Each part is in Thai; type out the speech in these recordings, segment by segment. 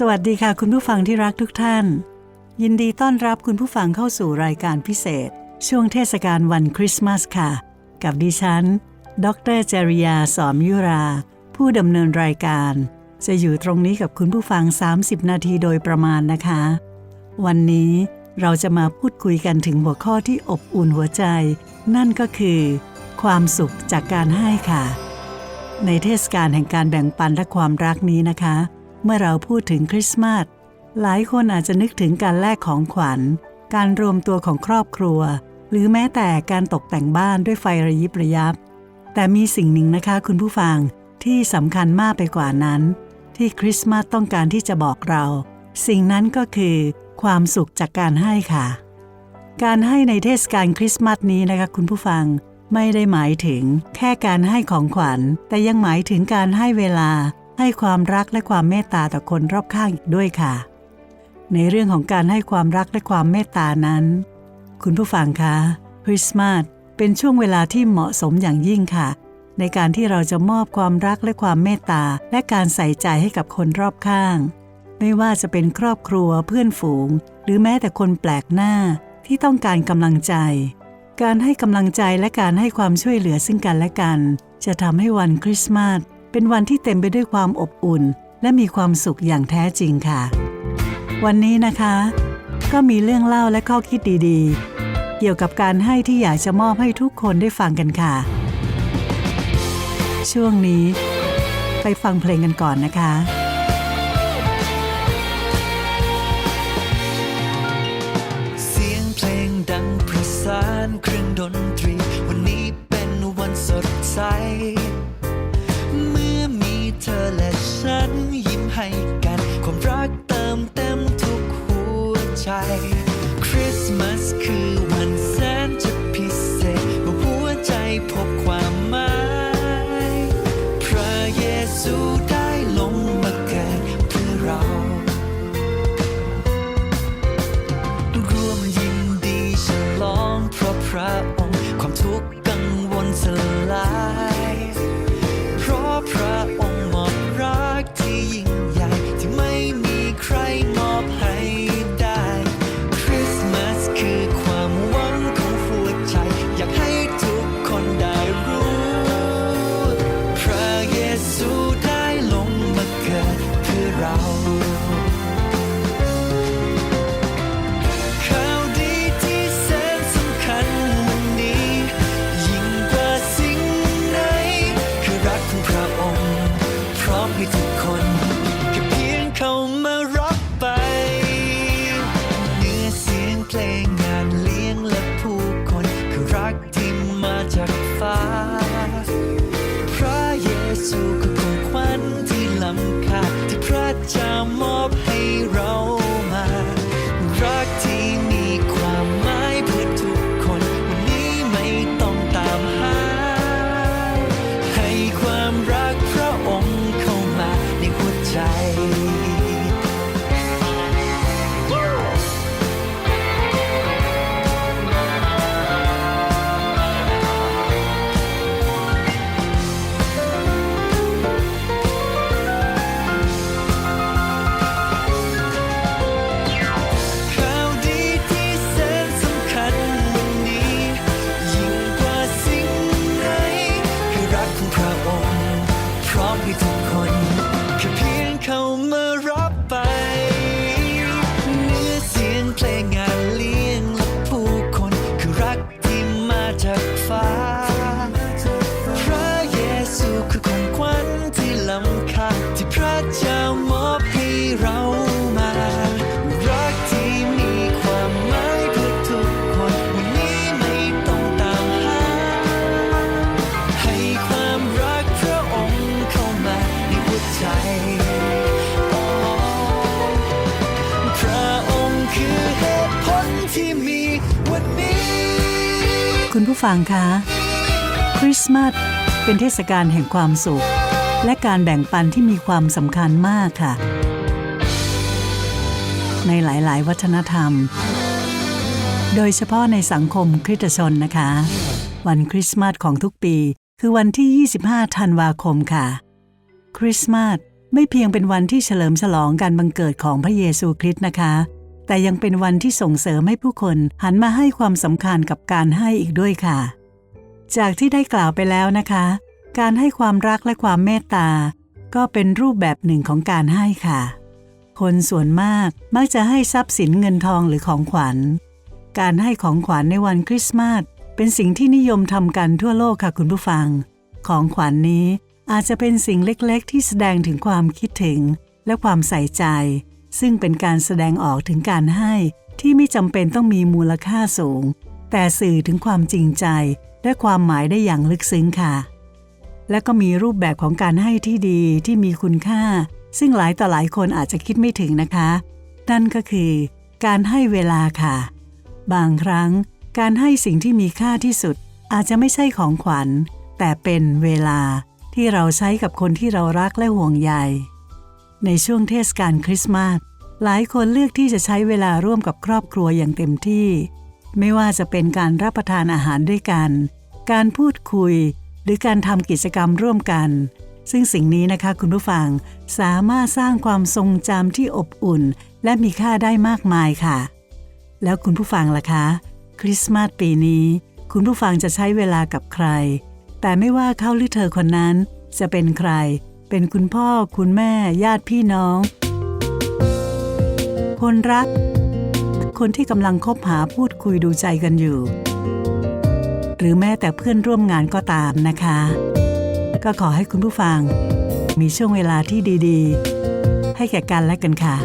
สวัสดีค่ะ คุณผู้ฟังที่รักทุกท่าน ยินดีต้อนรับคุณผู้ฟังเข้าสู่รายการพิเศษ ช่วงเทศกาลวันคริสต์มาสค่ะ กับดิฉัน ดรจริยาสอมยุรา ผู้ดำเนินรายการ จะอยู่ตรงนี้กับคุณผู้ฟัง 30 นาทีโดยประมาณนะคะ วันนี้เราจะมาพูดคุยกันถึงหัวข้อที่อบอุ่นหัวใจ นั่นก็คือ ความสุขจากการให้ค่ะ ในเทศกาลแห่งการแบ่งปันและความรักนี้นะคะ เมื่อเราพูดถึงคริสต์มาสหลายคนอาจจะนึกถึงการแลกของขวัญ การรวมตัวของครอบครัว หรือแม้แต่การตกแต่งบ้านด้วยไฟระยิบระยับ แต่มีสิ่งหนึ่งนะคะคุณผู้ฟังที่สำคัญมากไปกว่านั้น ที่คริสต์มาสต้องการที่จะบอกเรา สิ่งนั้นก็คือ ความสุขจากการให้ค่ะ การให้ในเทศกาลคริสต์มาสนี้นะคะคุณผู้ฟังไม่ได้หมายถึงแค่การให้ของขวัญ แต่ยังหมายถึงการให้เวลา ให้ความรักและความเมตตาต่อคนรอบข้างอีกด้วยค่ะ ในเรื่องของการให้ความรักและความเมตตานั้น คุณผู้ฟังคะคริสต์มาสเป็นช่วงเวลาที่เหมาะสมอย่างยิ่งค่ะ ในการที่เราจะมอบความรักและความเมตตาและการใส่ใจให้กับคนรอบข้าง ไม่ว่าจะเป็นครอบครัวเพื่อนฝูง หรือแม้แต่คนแปลกหน้าที่ต้องการกำลังใจ การให้กำลังใจและการให้ความช่วยเหลือซึ่งกันและกัน จะทำให้วันคริสต์มาส เป็นวันที่เต็มไปด้วยความอบอุ่น และมีความสุขอย่างแท้จริงค่ะ วันนี้นะคะ ก็มีเรื่องเล่าและข้อคิดดีๆ เกี่ยวกับการให้ที่อยากจะมอบให้ทุกคนได้ฟังกันค่ะ ช่วงนี้ ไปฟังเพลงกันก่อนนะคะเพลงดังประสานเครื่องดนตรี วันนี้เป็นวันสดใส ฟังคะคริสต์มาสเป็นเทศกาลแห่งความสุข และการแบ่งปันที่มีความสำคัญมากค่ะ ในหลายๆ วัฒนธรรม โดยเฉพาะในสังคมคริสตชนนะคะ วันคริสต์มาสของทุกปี คือวันที่ 25 ธันวาคมค่ะ คริสต์มาสไม่เพียงเป็นวันที่เฉลิมฉลองการบังเกิดของพระเยซูคริสต์นะคะ แต่ยังเป็นวันที่ส่งเสริมให้ผู้คนหันมาให้ความสำคัญกับการให้อีกด้วยค่ะ จากที่ได้กล่าวไปแล้วนะคะ การให้ความรักและความเมตตา ก็เป็นรูปแบบหนึ่งของการให้ค่ะ คนส่วนมากมักจะให้ทรัพย์สินเงินทองหรือของขวัญ การให้ของขวัญในวันคริสต์มาสเป็นสิ่งที่นิยมทำกันทั่วโลกค่ะคุณผู้ฟัง ของขวัญนนี้อาจจะเป็นสิ่งเล็กๆ ที่แสดงถึงความคิดถึงและความใส่ใจ ซึ่งเป็นการแสดงออกถึงการให้ที่ไม่จำเป็นต้องมีมูลค่าสูง แต่สื่อถึงความจริงใจและความหมายได้อย่างลึกซึ้งค่ะ และก็มีรูปแบบของการให้ที่ดีที่มีคุณค่า ซึ่งหลายต่อหลายคนอาจจะคิดไม่ถึงนะคะ นั่นก็คือ การให้เวลาค่ะ บางครั้ง การให้สิ่งที่มีค่าที่สุด อาจจะไม่ใช่ของขวัญ แต่เป็นเวลาที่เราใช้กับคนที่เรารักและห่วงใยในช่วงเทศกาลคริสต์มาส หลายคนเลือกที่จะใช้เวลาร่วมกับครอบครัวอย่างเต็มที่ ไม่ว่าจะเป็นการรับประทานอาหารด้วยกัน การพูดคุย หรือการทำกิจกรรมร่วมกัน ซึ่งสิ่งนี้นะคะคุณผู้ฟังสามารถสร้างความทรงจำที่อบอุ่น และมีค่าได้มากมายค่ะ แล้วคุณผู้ฟังล่ะคะ คริสต์มาสปีนี้ คุณผู้ฟังจะใช้เวลากับใคร แต่ไม่ว่าเขาหรือเธอคนนั้น จะเป็นใคร เป็นคุณพ่อ คุณแม่ ญาติพี่น้อง คนรัก คนที่กำลังคบหาพูดคุยดูใจกันอยู่ หรือแม้แต่เพื่อนร่วมงานก็ตามนะคะ ก็ขอให้คุณผู้ฟัง มีช่วงเวลาที่ดี ๆ ให้แก่กันและกันค่ะ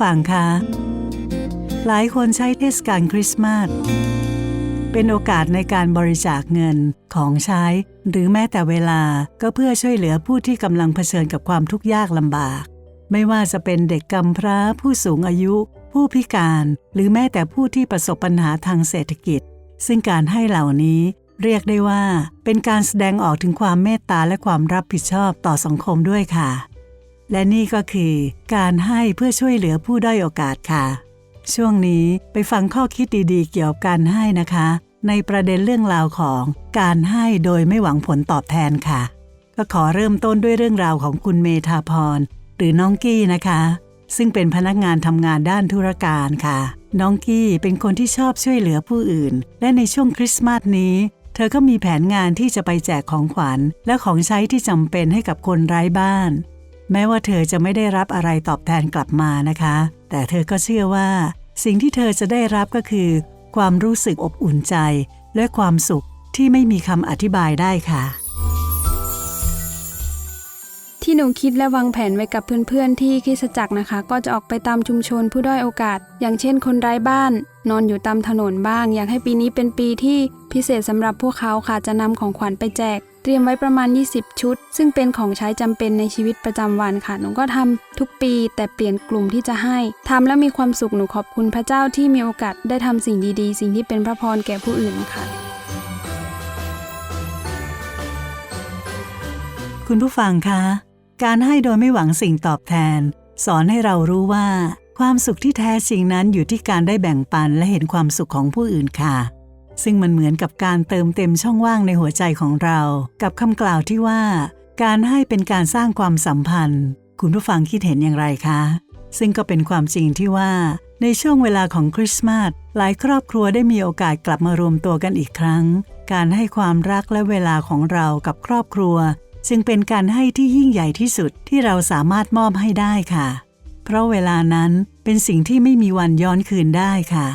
ฟังคะหลายคนใช้เทศกาลคริสต์มาสเป็นโอกาสในการบริจาคเงินของใช้ หรือแม้แต่เวลาก็เพื่อช่วยเหลือผู้ที่กำลังเผชิญกับความทุกข์ยากลำบาก ไม่ว่าจะเป็นเด็กกำพร้า ผู้สูงอายุ ผู้พิการ หรือแม้แต่ผู้ที่ประสบปัญหาทางเศรษฐกิจ ซึ่งการให้เหล่านี้เรียกได้ว่า เป็นการแสดงออกถึงความเมตตาและความรับผิดชอบต่อสังคมด้วยค่ะ และนี่ก็คือการให้เพื่อช่วยเหลือผู้ด้อยโอกาสค่ะ ช่วงนี้ไปฟังข้อคิดดีๆ เกี่ยวกับการให้นะคะ ในประเด็นเรื่องราวของการให้โดยไม่หวังผลตอบแทนค่ะ ก็ขอเริ่มต้นด้วยเรื่องราวของคุณเมธาพร หรือน้องกี้นะคะ ซึ่งเป็นพนักงานทำงานด้านธุรการค่ะ น้องกี้เป็นคนที่ชอบช่วยเหลือผู้อื่น และในช่วงคริสต์มาสนี้เธอก็มีแผนงานที่จะไปแจกของขวัญ และของใช้ที่จำเป็นให้กับคนไร้บ้าน แม้ว่าเธอจะไม่ได้รับอะไรตอบแทนกลับมานะคะ แต่เธอก็เชื่อว่า สิ่งที่เธอจะได้รับก็คือ ความรู้สึกอบอุ่นใจ และความสุขที่ไม่มีคำอธิบายได้ค่ะ ที่หนูคิดและวางแผนไว้กับเพื่อนๆ ที่คริสจักรนะคะ ก็จะออกไปตามชุมชนผู้ด้อยโอกาส อย่างเช่นคนไร้บ้าน นอนอยู่ตามถนนบ้าง อยากให้ปีนี้เป็นปีที่พิเศษสำหรับพวกเขาค่ะจะนำของขวัญไปแจก เตรียมไว้ประมาณ 20 ชุด ซึ่งเป็นของใช้จำเป็นในชีวิตประจำวันค่ะ หนูก็ทำทุกปีแต่เปลี่ยนกลุ่มที่จะให้ทำแล้วมีความสุข หนูขอบคุณพระเจ้าที่มีโอกาสได้ทำสิ่งดีๆ สิ่งที่เป็นพระพรแก่ผู้อื่นค่ะ คุณผู้ฟังคะ การให้โดยไม่หวังสิ่งตอบแทน สอนให้เรารู้ว่า ความสุขที่แท้จริงนั้นอยู่ที่การได้แบ่งปันและเห็นความสุขของผู้อื่นค่ะ ซึ่งมันเหมือนกับการเติมเต็มช่องว่างในหัวใจของเรา กับคำกล่าวที่ว่า การให้เป็นการสร้างความสัมพันธ์ คุณผู้ฟังคิดเห็นอย่างไรคะ ซึ่งก็เป็นความจริงที่ว่า ในช่วงเวลาของคริสต์มาสหลายครอบครัวได้มีโอกาสกลับมารวมตัวกันอีกครั้ง การให้ความรักและเวลาของเรากับครอบครัว จึงเป็นการให้ที่ยิ่งใหญ่ที่สุดที่เราสามารถมอบให้ได้ค่ะ เพราะเวลานั้นเป็นสิ่งที่ไม่มีวันย้อนคืนได้ค่ะ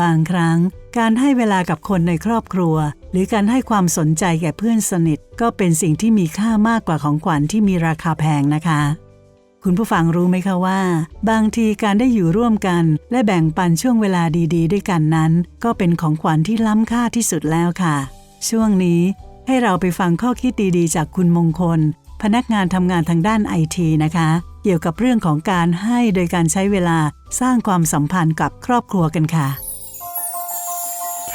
บางครั้ง การให้เวลากับคนในครอบครัว หรือการให้ความสนใจแก่เพื่อนสนิท ก็เป็นสิ่งที่มีค่ามากกว่าของขวัญที่มีราคาแพงนะคะ คุณผู้ฟังรู้ไหมคะว่า บางทีการได้อยู่ร่วมกัน และแบ่งปันช่วงเวลาดีๆ ด้วยกันนั้น ก็เป็นของขวัญที่ล้ำค่าที่สุดแล้วค่ะ ช่วงนี้ให้เราไปฟังข้อคิดดีๆ จากคุณมงคล พนักงานทำงานทางด้านไอทีนะคะ เกี่ยวกับเรื่องของการให้โดยการใช้เวลาสร้างความสัมพันธ์กับครอบครัวกันค่ะ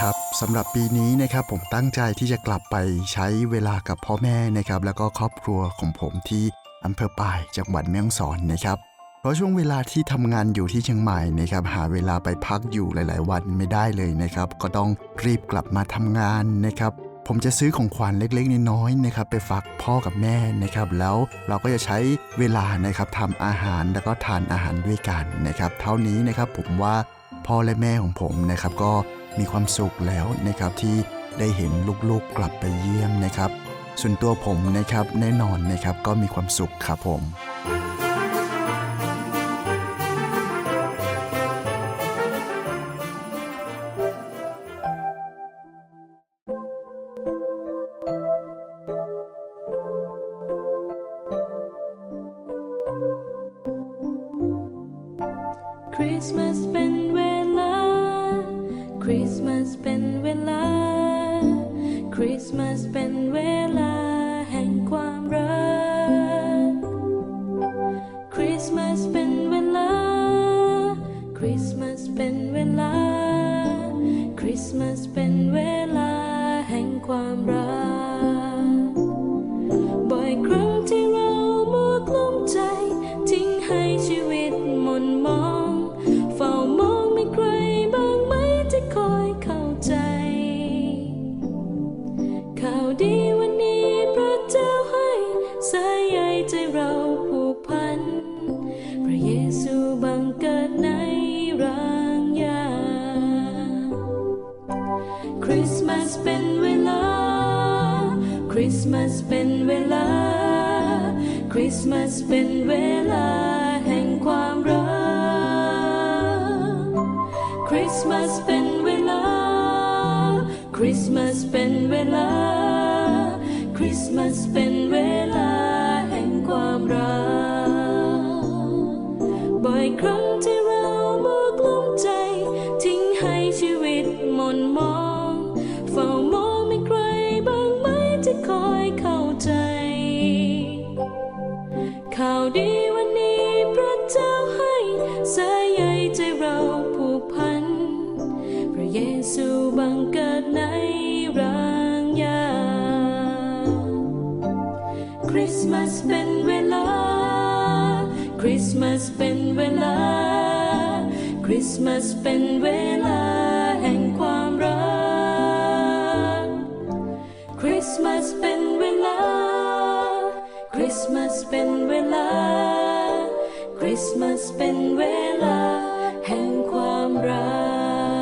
ครับสำหรับปีนี้นะครับผมตั้งใจที่จะกลับไปใช้เวลากับพ่อแม่นะครับ แล้วก็ครอบครัวของผมที่อำเภอป่ายจังหวัดแม่ฮ่องสอนนะครับ เพราะช่วงเวลาที่ทำงานอยู่ที่เชียงใหม่นะครับหาเวลาไปพักอยู่หลาย ๆ วันไม่ได้เลยนะครับ ก็ต้องรีบกลับมาทำงานนะครับผมจะซื้อของขวัญเล็กๆน้อยๆนะครับไปฝากพ่อกับแม่นะครับ แล้วเราก็จะใช้เวลานะครับทำอาหารแล้วก็ทานอาหารด้วยกันนะครับ เท่านี้นะครับผมว่าพ่อและแม่ของผมนะครับก็ มีความสุขแล้วนะครับที่ได้เห็นลูกๆกลับไปเยี่ยมนะครับ ส่วนตัวผมนะครับแน่นอนนะครับก็มีความสุขครับผมค ส ใจเราผูกพัน พระเยซูบังเกิดในร่างยา คริสต์มาสเป็นเวลา คริสต์มาสเป็นเวลา คริสต์มาสเป็นเวลาแห่งความรัก คริสต์มาสเป็นเวลา คริสต์มาสเป็นเวลา คริสต์มาสเป็นเวลา คริสต์มาสเป็นเวลา คริสต์มาสเป็นเวลา คริสต์มาสเป็นเวลาแห่งความรัก คริสต์มาสเป็นเวลา คริสต์มาสเป็นเวลา คริสต์มาสเป็นเวลาแห่งความรั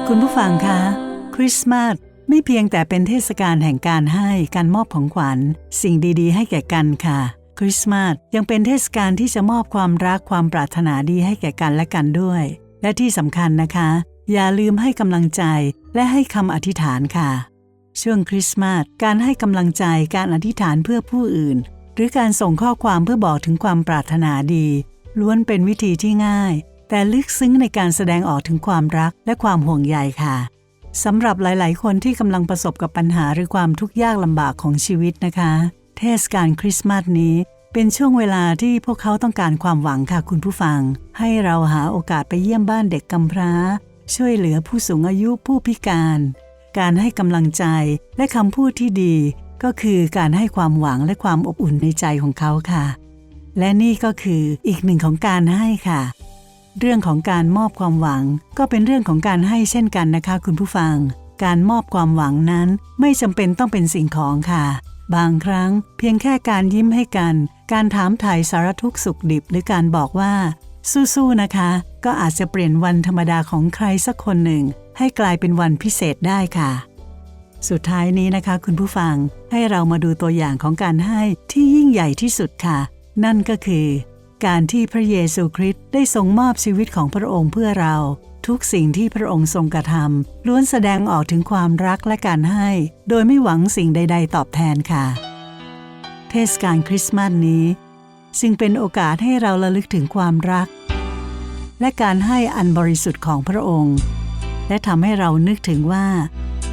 ก คุณผู้ฟังคะ คริสต์มาส ไม่เพียงแต่เป็นเทศกาลแห่งการให้การมอบของขวัญ สิ่งดีๆ ให้แก่กันค่ะ คริสต์มาสยังเป็นเทศกาลที่จะมอบความรักความปรารถนาดีให้แก่กันและกันด้วย และที่สำคัญนะคะ อย่าลืมให้กำลังใจและให้คำอธิษฐานค่ะ ช่วงคริสต์มาสการให้กำลังใจการอธิษฐานเพื่อผู้อื่น หรือการส่งข้อความเพื่อบอกถึงความปรารถนาดี ล้วนเป็นวิธีที่ง่าย แต่ลึกซึ้งในการแสดงออกถึงความรักและความห่วงใยค่ะ สำหรับหลาย ๆ คนที่กำลังประสบกับปัญหาหรือความทุกข์ยากลำบากของชีวิตนะคะ เทศกาลคริสต์มาสนี้ เป็นช่วงเวลาที่พวกเขาต้องการความหวังค่ะคุณผู้ฟัง ให้เราหาโอกาสไปเยี่ยมบ้านเด็กกำพร้า ช่วยเหลือผู้สูงอายุผู้พิการ การให้กำลังใจและคำพูดที่ดี ก็คือการให้ความหวังและความอบอุ่นในใจของเขาค่ะ และนี่ก็คืออีกหนึ่งของการให้ค่ะ เรื่องของการมอบความหวัง ก็เป็นเรื่องของการให้เช่นกันนะคะ คุณผู้ฟัง การมอบความหวังนั้น ไม่จำเป็นต้องเป็นสิ่งของค่ะ บางครั้ง เพียงแค่การยิ้มให้กัน การถามถ่ายสารทุกข์สุขดิบ หรือการบอกว่า สู้ๆนะคะ ก็อาจจะเปลี่ยนวันธรรมดาของใครสักคนหนึ่ง ให้กลายเป็นวันพิเศษได้ค่ะสุดท้ายนี้นะคะ คุณผู้ฟังให้เรามาดูตัวอย่างของการให้ที่ยิ่งใหญ่ที่สุดค่ะ นั่นก็คือ การที่พระเยซูคริสต์ได้ทรงมอบชีวิตของพระองค์เพื่อเรา ทุกสิ่งที่พระองค์ทรงกระทำล้วนแสดงออกถึงความรักและการให้ โดยไม่หวังสิ่งใด ๆ ตอบแทนค่ะ เทศกาลคริสต์มาสนี้จึงเป็นโอกาสให้เราระลึกถึงความรัก และการให้อันบริสุทธิ์ของพระองค์ และทำให้เรานึกถึงว่า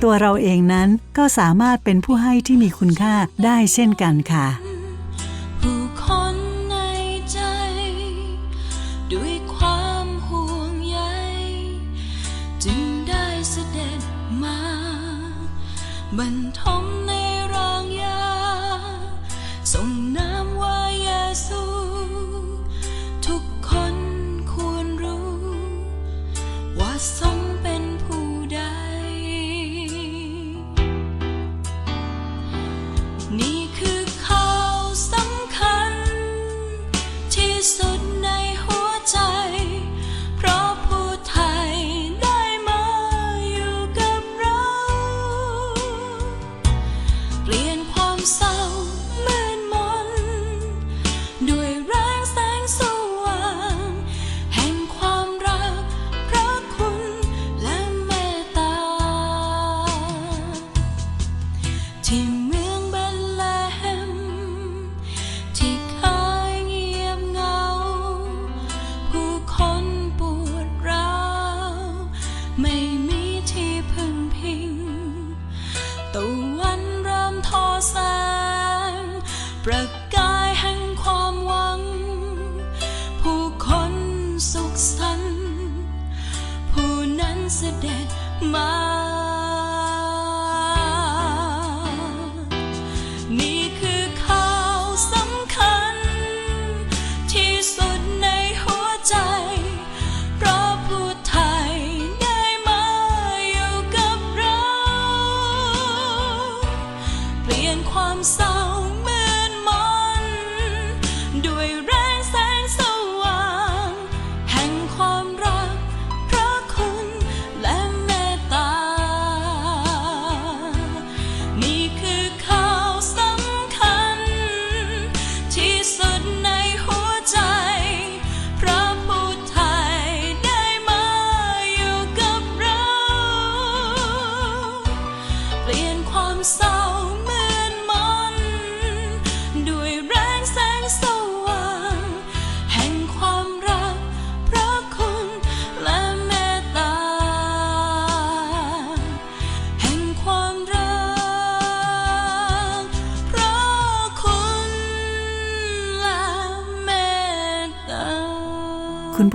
ตัวเราเองนั้นก็สามารถเป็นผู้ให้ที่มีคุณค่าได้เช่นกันค่ะ บร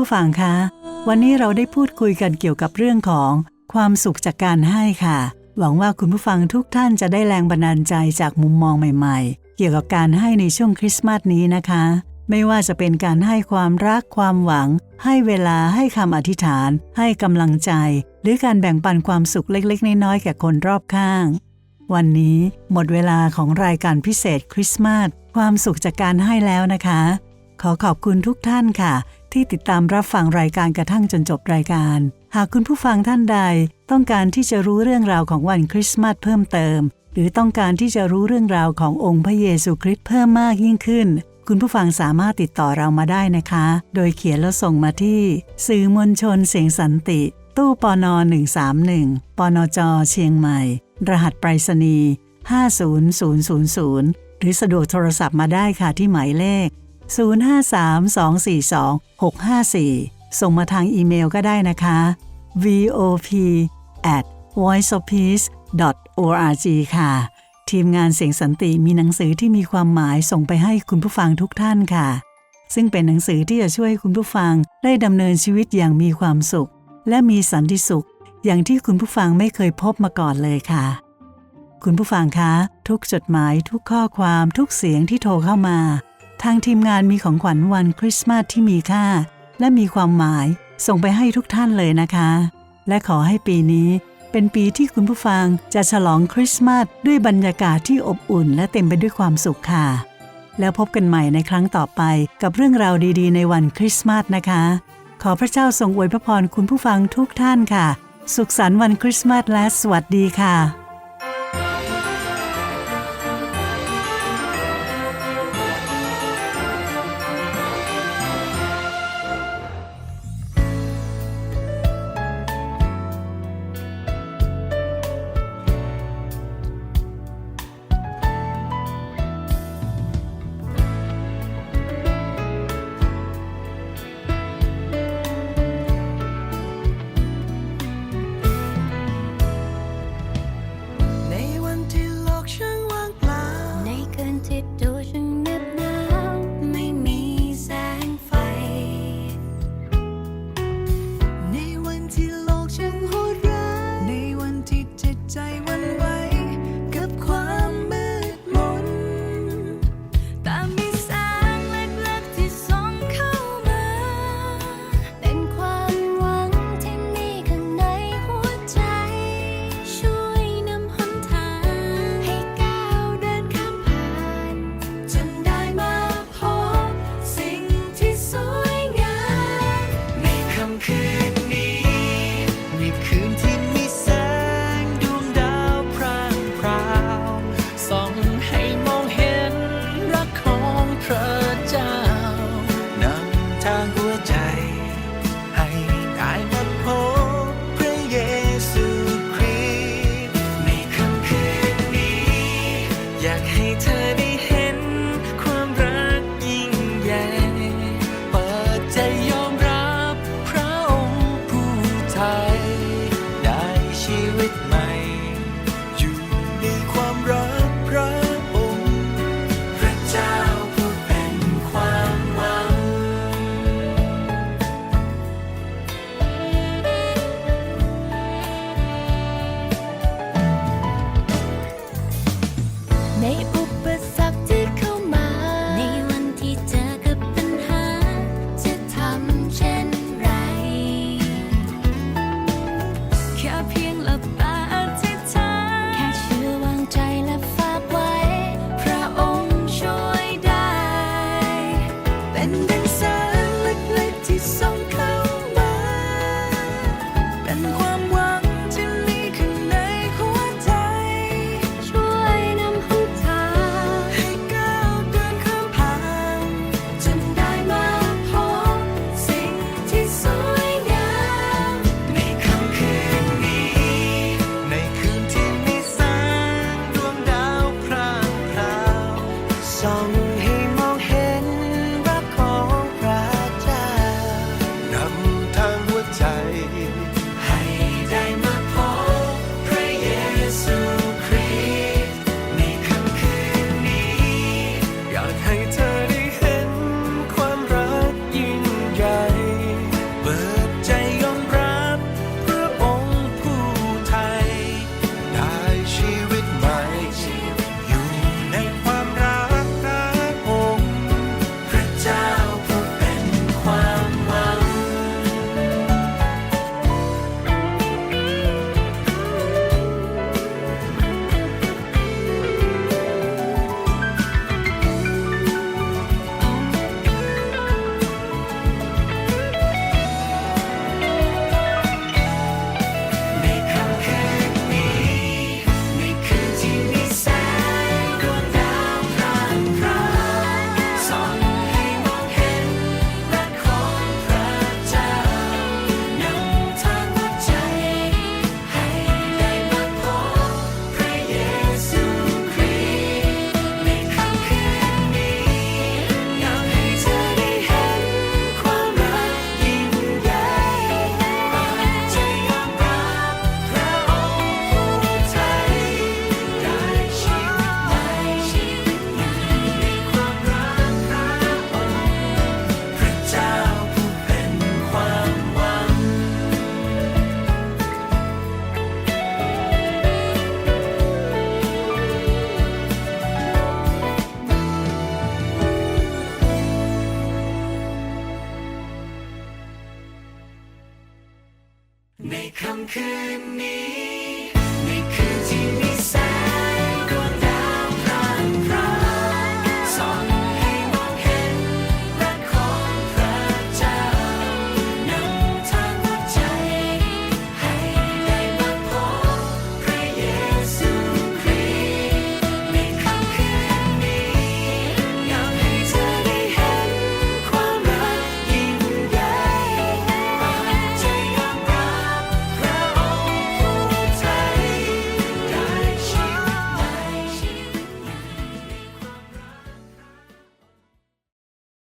ผู้ฟังคะ วันนี้เราได้พูดคุยกันเกี่ยวกับเรื่องของความสุขจากการให้ค่ะ หวังว่าคุณผู้ฟังทุกท่านจะได้แรงบันดาลใจจากมุมมองใหม่ๆ เกี่ยวกับการให้ในช่วงคริสต์มาสนี้นะคะ ไม่ว่าจะเป็นการให้ความรักความหวัง ให้เวลาให้คำอธิษฐาน ให้กำลังใจ หรือการแบ่งปันความสุขเล็กๆ น้อยๆแก่คนรอบข้าง วันนี้หมดเวลาของรายการพิเศษคริสต์มาสความสุขจากการให้แล้วนะคะ ขอขอบคุณทุกท่านค่ะ ที่ติดตามรับฟังรายการกระทั่งจนจบรายการ หากคุณผู้ฟังท่านใด ต้องการที่จะรู้เรื่องราวของวันคริสต์มาสเพิ่มเติม หรือต้องการที่จะรู้เรื่องราวขององค์พระเยซูคริสต์เพิ่มมากยิ่งขึ้น คุณผู้ฟังสามารถติดต่อเรามาได้นะคะ โดยเขียนแล้วส่งมาที่ สื่อมวลชนเสียงสันติ ตู้ปน131ปนจเชียงใหม่ รหัสไปรษณีย์50000 หรือสะดวกโทรศัพท์มาได้ค่ะที่หมายเลข 053242654 ส่งมาทางอีเมลก็ได้นะคะ vop at voiceofpeace org ค่ะ ทีมงานเสียงสันติมีหนังสือที่มีความหมายส่งไปให้คุณผู้ฟังทุกท่านค่ะ ซึ่งเป็นหนังสือที่จะช่วยคุณผู้ฟังได้ดำเนินชีวิตอย่างมีความสุข และมีสันติสุข อย่างที่คุณผู้ฟังไม่เคยพบมาก่อนเลยค่ะ คุณผู้ฟังคะ ทุกจดหมายทุกข้อความทุกเสียงที่โทรเข้ามา ทางทีมงานมีของขวัญวันคริสต์มาสที่มีค่า และมีความหมายส่งไปให้ทุกท่านเลยนะคะ และขอให้ปีนี้เป็นปีที่คุณผู้ฟังจะฉลองคริสต์มาสด้วยบรรยากาศที่อบอุ่น และเต็มไปด้วยความสุขค่ะ แล้วพบกันใหม่ในครั้งต่อไปกับเรื่องราวดีๆ ในวันคริสต์มาสนะคะ ขอพระเจ้าทรงอวยพระพรคุณผู้ฟังทุกท่านค่ะ สุขสันต์วันคริสต์มาสและสวัสดีค่ะ ใ